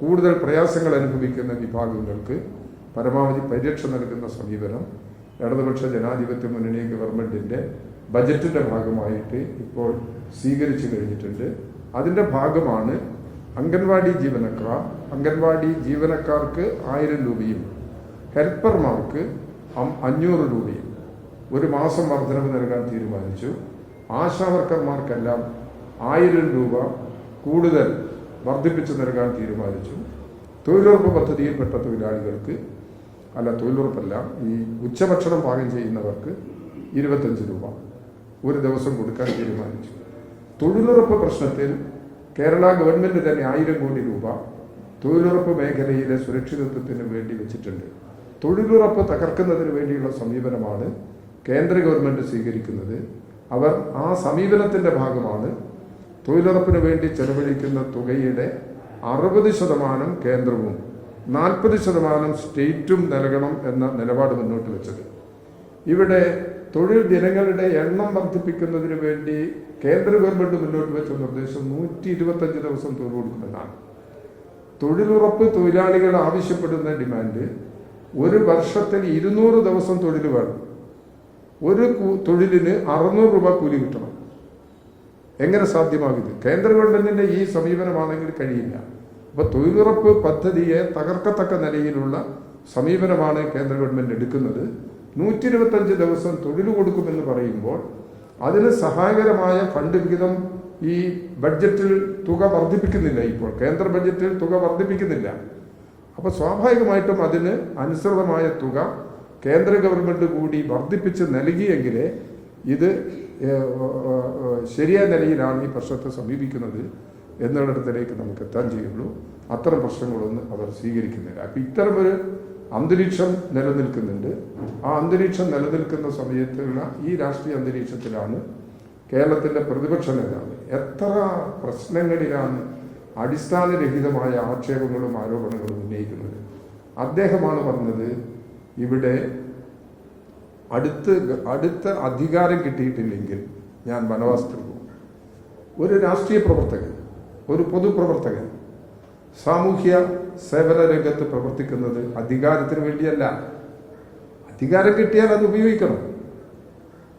കൂടുതൽ പ്രയാസങ്ങൾ അനുഭവിക്കുന്ന വിഭാഗങ്ങൾക്ക് പരമാവധി പരിരക്ഷ നൽകുന്ന സമീപനം ഇടതുപക്ഷ ജനാധിപത്യ മുന്നണി ഗവൺമെന്റിന്റെ ബജറ്റിന്റെ ഭാഗമായിട്ട് ഇപ്പോൾ സ്വീകരിച്ചു കഴിഞ്ഞിട്ടുണ്ട്. അതിന്റെ ഭാഗമാണ് അംഗൻവാടി ജീവനക്കാർ. അംഗൻവാടി ജീവനക്കാർക്ക് ആയിരം രൂപയും ഹെൽപ്പർമാർക്ക് അഞ്ഞൂറ് രൂപയും ഒരു മാസം വർധനവ് നൽകാൻ തീരുമാനിച്ചു. ആശാവർക്കർമാർക്കെല്ലാം ആയിരം രൂപ കൂടുതൽ വർദ്ധിപ്പിച്ചു നൽകാൻ തീരുമാനിച്ചു. തൊഴിലുറപ്പ് പദ്ധതിയിൽപ്പെട്ട തൊഴിലാളികൾക്ക് അല്ല തൊഴിലുറപ്പല്ല ഈ ഉച്ചഭക്ഷണം പാകം ചെയ്യുന്നവർക്ക് ഇരുപത്തഞ്ച് രൂപ ഒരു ദിവസം കൊടുക്കാൻ തീരുമാനിച്ചു. തൊഴിലുറപ്പ് പ്രശ്നത്തിൽ കേരള ഗവൺമെന്റ് തന്നെ ആയിരം കോടി രൂപ തൊഴിലുറപ്പ് മേഖലയിലെ സുരക്ഷിതത്വത്തിന് വേണ്ടി വെച്ചിട്ടുണ്ട്. തൊഴിലുറപ്പ് തകർക്കുന്നതിന് വേണ്ടിയുള്ള സമീപനമാണ് കേന്ദ്ര ഗവൺമെന്റ് സ്വീകരിക്കുന്നത്. അവർ ആ സമീപനത്തിന്റെ ഭാഗമാണ് തൊഴിലുറപ്പിന് വേണ്ടി ചെലവഴിക്കുന്ന തുകയുടെ അറുപത് ശതമാനം കേന്ദ്രവും നാൽപ്പത് ശതമാനം സ്റ്റേറ്റും നൽകണം എന്ന നിലപാട് മുന്നോട്ട് വെച്ചത്. ഇവിടെ തൊഴിൽ ദിനങ്ങളുടെ എണ്ണം വർദ്ധിപ്പിക്കുന്നതിന് വേണ്ടി കേന്ദ്ര ഗവൺമെന്റ് മുന്നോട്ട് വെച്ച നിർദ്ദേശം നൂറ്റി ഇരുപത്തഞ്ച് ദിവസം തൊഴിൽ കൊടുക്കുമെന്നാണ് തൊഴിലുറപ്പ് തൊഴിലാളികൾ ആവശ്യപ്പെടുന്ന ഡിമാൻഡ് ഒരു വർഷത്തിൽ ഇരുന്നൂറ് ദിവസം തൊഴിൽ വേണം. ഒരു തൊഴിലിന് അറുന്നൂറ് രൂപ കൂലി കിട്ടണം. എങ്ങനെ സാധ്യമാകുത്? കേന്ദ്ര ഗവൺമെന്റിന്റെ ഈ സമീപനമാണെങ്കിൽ കഴിയില്ല. അപ്പൊ തൊഴിലുറപ്പ് പദ്ധതിയെ തകർക്കത്തക്ക നിലയിലുള്ള സമീപനമാണ് കേന്ദ്ര ഗവൺമെന്റ് എടുക്കുന്നത്. നൂറ്റി ഇരുപത്തഞ്ച് ദിവസം തൊഴിൽ കൊടുക്കുമെന്ന് പറയുമ്പോൾ അതിന് സഹായകരമായ ഫണ്ട് വിഹിതം ഈ ബഡ്ജറ്റിൽ തുക വർദ്ധിപ്പിക്കുന്നില്ല ഇപ്പോൾ. കേന്ദ്ര ബഡ്ജറ്റിൽ തുക വർദ്ധിപ്പിക്കുന്നില്ല. അപ്പൊ സ്വാഭാവികമായിട്ടും അതിന് അനുസൃതമായ തുക കേന്ദ്ര ഗവൺമെന്റ് കൂടി വർദ്ധിപ്പിച്ച് നൽകിയെങ്കിലേ ഇത് ശരിയായ നിലയിലാണ് ഈ പ്രശ്നത്തെ സമീപിക്കുന്നത് എന്നിടത്തിലേക്ക് നമുക്ക് എത്താൻ ചെയ്യുള്ളൂ. അത്തരം പ്രശ്നങ്ങളൊന്നും അവർ സ്വീകരിക്കുന്നില്ല. അപ്പം ഇത്തരമൊരു അന്തരീക്ഷം നിലനിൽക്കുന്നുണ്ട്. ആ അന്തരീക്ഷം നിലനിൽക്കുന്ന സമയത്തുള്ള ഈ രാഷ്ട്രീയ അന്തരീക്ഷത്തിലാണ് കേരളത്തിന്റെ പ്രതിപക്ഷ നേതാവ് എത്ര പ്രശ്നങ്ങളിലാണ് അടിസ്ഥാനരഹിതമായ ആക്ഷേപങ്ങളും ആരോപണങ്ങളും ഉന്നയിക്കുന്നത്. അദ്ദേഹമാണ് പറഞ്ഞത് ഇവിടെ അടുത്ത് അടുത്ത അധികാരം കിട്ടിയിട്ടില്ലെങ്കിൽ ഞാൻ വനവാസത്തിൽ പോകും. ഒരു രാഷ്ട്രീയ പ്രവർത്തകൻ ഒരു പൊതുപ്രവർത്തകൻ സാമൂഹ്യ സേവന രംഗത്ത് പ്രവർത്തിക്കുന്നത് അധികാരത്തിന് വേണ്ടിയല്ല. അധികാരം കിട്ടിയാൽ അത് ഉപയോഗിക്കണം.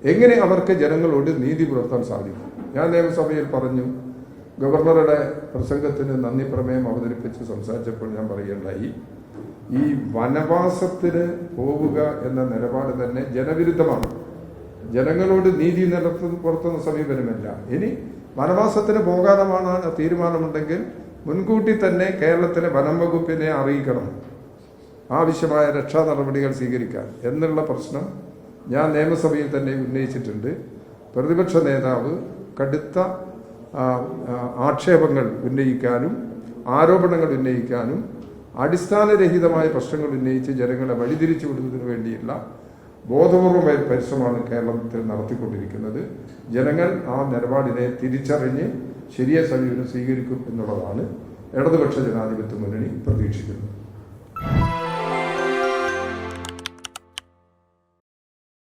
എങ്ങനെ അവർക്ക് ജനങ്ങളോട് നീതി പുലർത്താൻ സാധിക്കും? ഞാൻ നിയമസഭയിൽ പറഞ്ഞു ഗവർണറുടെ പ്രസംഗത്തിന് നന്ദി പ്രമേയം അവതരിപ്പിച്ച് സംസാരിച്ചപ്പോൾ ഞാൻ പറയുകയുണ്ടായി ഈ വനവാസത്തിന് പോവുക എന്ന നിലപാട് തന്നെ ജനവിരുദ്ധമാണ്. ജനങ്ങളോട് നീതി നിലത്ത് പുറത്തുന്ന സമീപനമല്ല. ഇനി വനവാസത്തിന് പോകാനമാണ് തീരുമാനമുണ്ടെങ്കിൽ മുൻകൂട്ടി തന്നെ കേരളത്തിലെ വനം വകുപ്പിനെ അറിയിക്കണം. ആവശ്യമായ രക്ഷാ നടപടികൾ സ്വീകരിക്കാൻ എന്നുള്ള പ്രശ്നം ഞാൻ നിയമസഭയിൽ തന്നെ ഉന്നയിച്ചിട്ടുണ്ട്. പ്രതിപക്ഷ നേതാവ് കടുത്ത ആക്ഷേപങ്ങൾ ഉന്നയിക്കാനും ആരോപണങ്ങൾ ഉന്നയിക്കാനും അടിസ്ഥാനരഹിതമായ പ്രശ്നങ്ങൾ ഉന്നയിച്ച് ജനങ്ങളെ വഴിതിരിച്ചു വിടുന്നതിന് വേണ്ടിയുള്ള ബോധപൂർവമായ പരിശ്രമമാണ് കേരളത്തിൽ നടത്തിക്കൊണ്ടിരിക്കുന്നത്. ജനങ്ങൾ ആ നിലപാടിനെ തിരിച്ചറിഞ്ഞ് ശരിയായ സമീപനം സ്വീകരിക്കും എന്നുള്ളതാണ് ഇടതുപക്ഷ ജനാധിപത്യ മുന്നണി പ്രതീക്ഷിക്കുന്നത്.